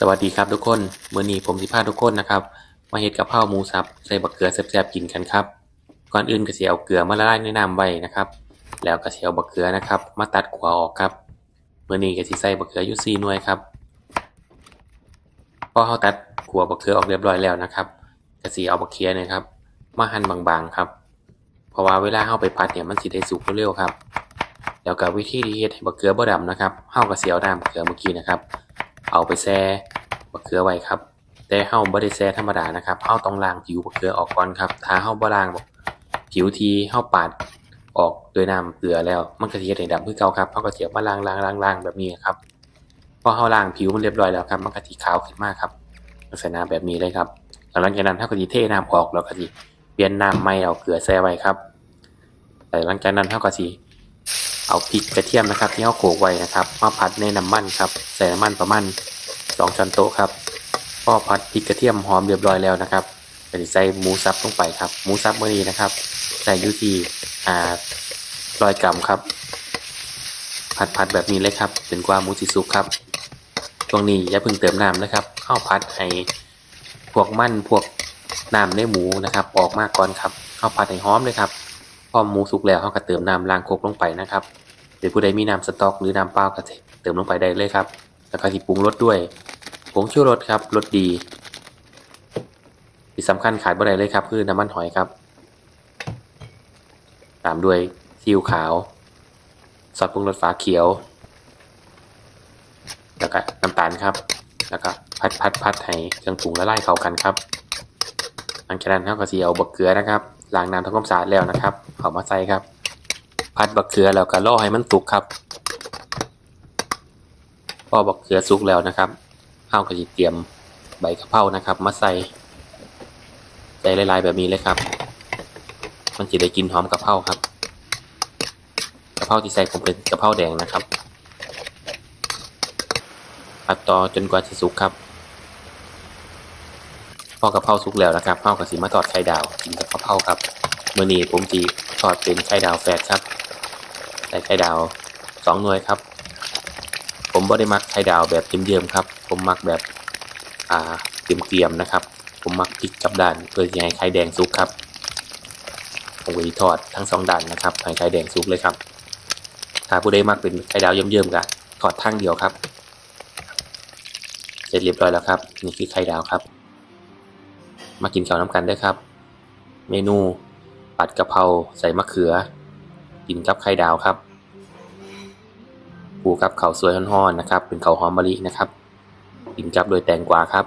สวัสดีครับทุกคนมื้อนี้ผมสิพาทุกคนนะครับ มาเฮ็ดกะเพราหมูสับใส่บักเกลือแซ่บๆกินกันครับ ก่อนอื่นก็สิเอาเกลือมาละลายในน้ำไว้นะครับ แล้วก็สิเอาบักเกลือนะครับ มาตัดขัวออกครับมื้อนี้ก็สิใส่บักเกลืออยู่4หน่วยครับพอเฮาตัดขัวบักเกลือออกเรียบร้อยแล้วนะครับก็สิเอาบักเขือนี่ยครับ มาหั่นบางๆครับ เพราะว่าเวลาเฮาไปผัดเนี่ยมันสิได้สุกเร็วๆครับ แล้วก็วิธีที่เฮ็ดให้บักเกลือบ่ดำนะครับเฮาก็สิเอาน้ำเกลือเมื่อกี้นะครับ เอาไปแช่บักเขือไว้ครับ แต่เฮาบ่ได้แช่ธรรมดานะครับเฮาต้องล้างผิวบักเขือออกก่อนครับ ถ้าเฮาบ่ล้างผิวทีเฮาปาดออกด้วยน้ำเกลือแล้ว มันก็สิเฮ็ดให้ดำคือเก่าครับเฮาก็สิเอามาล้างล้างล้างล้างแบบนี้ครับพอเฮาล้างผิวมันเรียบร้อยแล้วครับ มันก็สิขาวขึ้นมาครับ ลักษณะแบบนี้เลยครับหลังจากนั้นเฮาก็สิเทน้ำออกแล้วก็สิเปลี่ยนน้ำใหม่เอาเกลือแช่ไว้ครับแต่หลังจากนั้นเฮาก็สิ เอาพริกกระเทียมนะครับที่เขาโขลกไว้นะครับมาผัดในน้ำมันครับใส่น้ำมันประมาณสองช้อนโต๊ะครับพอผัดพริกกระเทียมหอมเรียบร้อยแล้วนะครับก็จะใส่หมูสับลงไปครับหมูสับเมื่อนี้นะครับ ใส่ยูทีอ่าร้อยกรัมครับ ผัดผัดแบบนี้เลยครับจนกว่าหมูสิสุกครับตรงนี้อย่าเพิ่งเติมน้ำนะครับเข้าผัดให้พวกมันพวกน้ำในหมูนะครับ ออกมาก่อนครับเข้าผัดให้หอมเลยครับ พอหมูสุกแล้วเขาก็เติมน้ำล้างโคกลงไปนะครับหรือผู้ใดมีน้ำสต๊อกหรือน้ำเปล่าก็เติมลงไปได้เลยครับ แล้วก็ที่ปรุงรสด้วยผงชูรสครับรสดี ที่สำคัญขาดบ่ได้เลยครับ คือน้ำมันหอยครับ ตามด้วยซีอิ๊วขาวซอสปรุงรสฟ้าเขียว แล้วก็น้ำตาลครับ แล้วก็พัดพัดพัดให้เครื่องปรุงละลายเข้ากันครับ หลังจากนั้นเราก็สิเอาบักเกลือนะครับ ล้างน้ำทำความสะอาดแล้วนะครับเอามาใส่ครับ พัดบักเกลือแล้วก็รอให้มันสุกครับ พอบักเกลือสุกแล้วนะครับเราก็จะเตรียมใบกะเพรานะครับ มาใส่ใส่ลายๆแบบนี้เลยครับ มันจะได้กินหอมกะเพราครับกะเพราที่ใส่ผมเป็นกะเพราแดงนะครับ ผัดต่อจนกว่าจะสุกครับ พอกะเพราสุกแล้วนะครับเฮาก็สิมาทอดไข่ดาวกินกับกะเพราครับมื้อนี้ผมสิทอดเป็นไข่ดาวแฟตครับใส่ไข่ดาวสองหน่วยครับ ผมบ่ได้มักไข่ดาวแบบเยิ้มๆครับ ผมมักแบบอ่าเกรียมๆนะครับ ผมมักพลิกกับด้านเพื่อจะให้ไข่แดงสุกครับผมก็สิทอดทั้งสองด้านนะครับให้ไข่แดงสุกเลยครับถ้าผู้ใดมักเป็นไข่ดาวเยิ้มๆก็ทอดทางเดียวครับ เสร็จเรียบร้อยแล้วครับ นี่คือไข่ดาวครับ มากินข้าวน้ำกันได้ครับ เมนูผัดกะเพราใส่มะเขือ กินกับไข่ดาวครับปูกับข้าวสวยฮ้อนๆนะครับ เป็นข้าวหอมมะลินะครับ กินกับโดยแตงกวาครับ